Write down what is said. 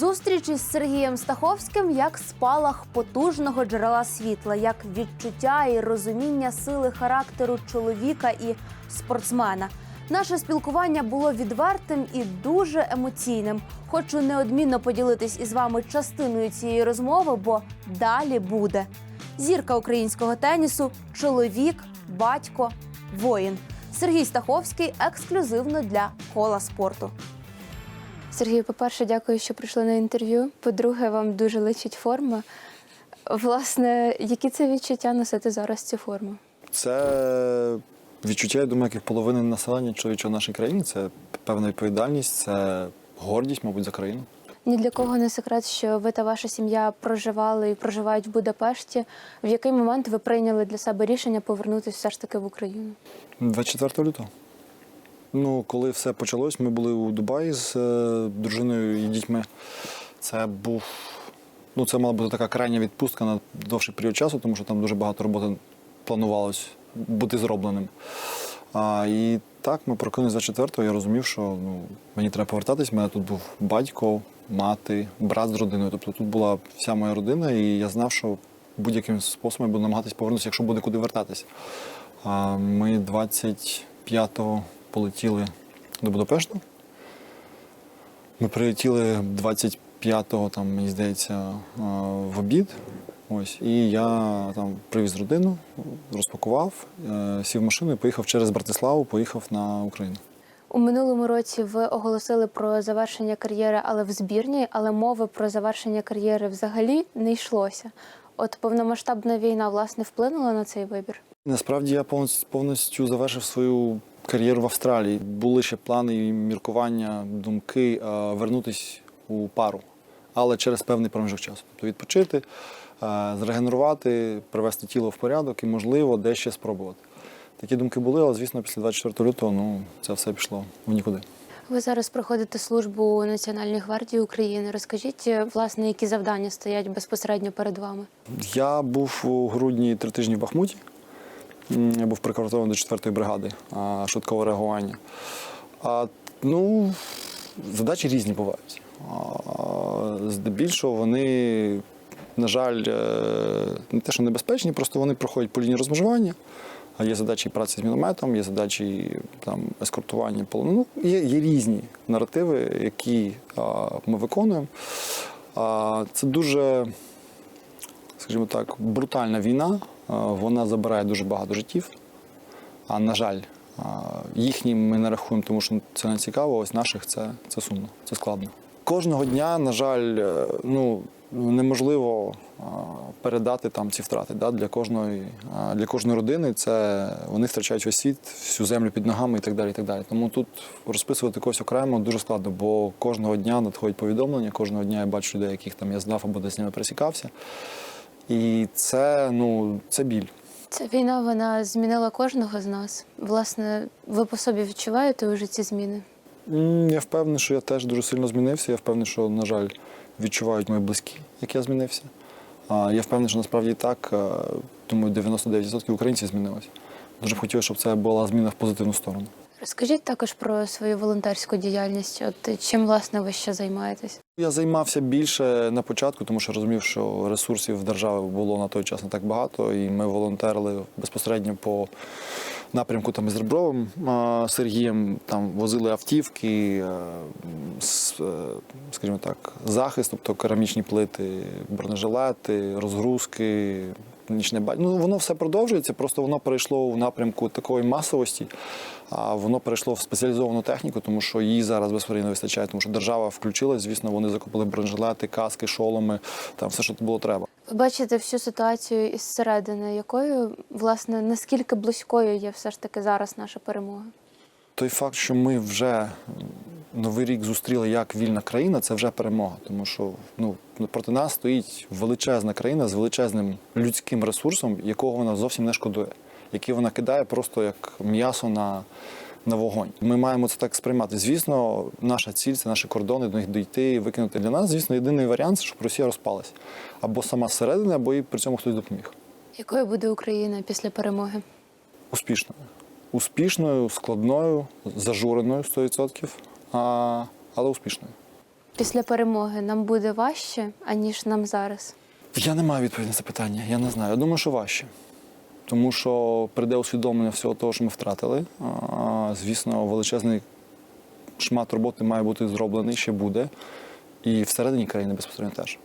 Зустріч із Сергієм Стаховським як спалах потужного джерела світла, як відчуття і розуміння сили характеру чоловіка і спортсмена. Наше спілкування було відвертим і дуже емоційним. Хочу неодмінно поділитись із вами частиною цієї розмови, бо далі буде. Зірка українського тенісу, чоловік, батько, воїн. Сергій Стаховський ексклюзивно для кола спорту. Сергій, по-перше, дякую, що прийшли на інтерв'ю. По-друге, вам дуже личить форма. Власне, які це відчуття носити зараз цю форму? Це відчуття, я думаю, як і половини населення чоловічого в нашій країні. Це певна відповідальність, це гордість, мабуть, за країну. Ні для кого не секрет, що ви та ваша сім'я проживали і проживають в Будапешті. В який момент ви прийняли для себе рішення повернутися все ж таки в Україну? 24 лютого. Ну, коли все почалось, ми були у Дубаї з е, дружиною і дітьми. Це був. Ну, це мала бути така крайня відпустка на довший період часу, тому що там дуже багато роботи планувалось бути зробленим. А, і так, ми прокинулися 24-го, я розумів, що ну, мені треба повертатись. У мене тут був батько, мати, брат з родиною. Тобто тут була вся моя родина, і я знав, що будь-яким способом я буду намагатись повернутися, якщо буде куди вертатись. А ми 25-го полетіли до Будапешту. Ми прилетіли 25-го, там, мені здається, в обід. Ось, і я там привіз родину, розпакував, е, сів в машину і поїхав через Братиславу, поїхав на Україну. У минулому році ви оголосили про завершення кар'єри, але в збірній, але мови про завершення кар'єри взагалі не йшлося. От повномасштабна війна власне вплинула на цей вибір. Насправді я повністю, повністю завершив свою кар'єру в Австралії. Були ще плани і міркування, думки е, вернутись у пару, але через певний проміжок часу. Тобто відпочити, е, зрегенерувати, привести тіло в порядок і, можливо, дещо спробувати. Такі думки були, але звісно, після 24 лютого ну, це все пішло в нікуди. Ви зараз проходите службу у Національній гвардії України. Розкажіть, е, власне, які завдання стоять безпосередньо перед вами? Я був у грудні три тижні в Бахмуті. Я був прикордонований до 4-ї бригади швидкого реагування. А, ну, задачі різні бувають. Здебільшого вони, на жаль, е, не те, що небезпечні, просто вони проходять по лінії розмежування. Є задачі праці з мінометом, є задачі там, ескортування полону. Ну, є, є різні наративи, які а, ми виконуємо. А, це дуже скажімо так, брутальна війна. Вона забирає дуже багато життів. А на жаль, а, їхні ми не рахуємо, тому що це не цікаво. Ось наших це, це сумно, це складно. Кожного дня, на жаль, е, ну неможливо передати там ці втрати. Да? Для кожної для кожної родини це вони втрачають весь світ, всю землю під ногами і так далі. І так далі. Тому тут розписувати когось окремо дуже складно, бо кожного дня надходять повідомлення, кожного дня я бачу людей, яких там я знав або десь з ними пересікався. І це, ну, це біль. Ця війна вона змінила кожного з нас. Власне, ви по собі відчуваєте вже ці зміни? Я впевнений, що я теж дуже сильно змінився. Я впевнений, що, на жаль, відчувають мої близькі, як я змінився. Я впевнений, що насправді так, думаю, 99% українців змінилось. Дуже б хотілося, щоб це була зміна в позитивну сторону. Розкажіть також про свою волонтерську діяльність. От чим власне ви ще займаєтесь? Я займався більше на початку, тому що розумів, що ресурсів держави було на той час не так багато, і ми волонтерили безпосередньо по напрямку там із Ребровим Сергієм. Там возили автівки, е, е, скажімо так, захист, тобто керамічні плити, бронежилети, розгрузки. Нічне ба- Ну, воно все продовжується, просто воно перейшло в напрямку такої масовості, а воно перейшло в спеціалізовану техніку, тому що її зараз безперечно не вистачає, тому що держава включилась, звісно, вони закупили бронежилети, каски, шоломи, там все, що було треба. Бачите всю ситуацію із середини, якою власне наскільки близькою є все ж таки зараз наша перемога? Той факт, що ми вже новий рік зустріли як вільна країна, це вже перемога, тому що ну проти нас стоїть величезна країна з величезним людським ресурсом, якого вона зовсім не шкодує, який вона кидає просто як м'ясо на. На вогонь. Ми маємо це так сприймати. Звісно, наша ціль це наші кордони, до них дійти і викинути. Для нас, звісно, єдиний варіант, це, щоб Росія розпалася. Або сама зсередини, або і при цьому хтось допоміг. Якою буде Україна після перемоги? Успішною. Успішною, складною, зажуреною 100%, а, але успішною. після перемоги нам буде важче, аніж нам зараз? Я не маю відповіді на це питання. Я не знаю. Я думаю, що важче. Тому що прийде усвідомлення всього того, що ми втратили. Звісно, величезний шмат роботи має бути зроблений, ще буде. І всередині країни безпосередньо теж.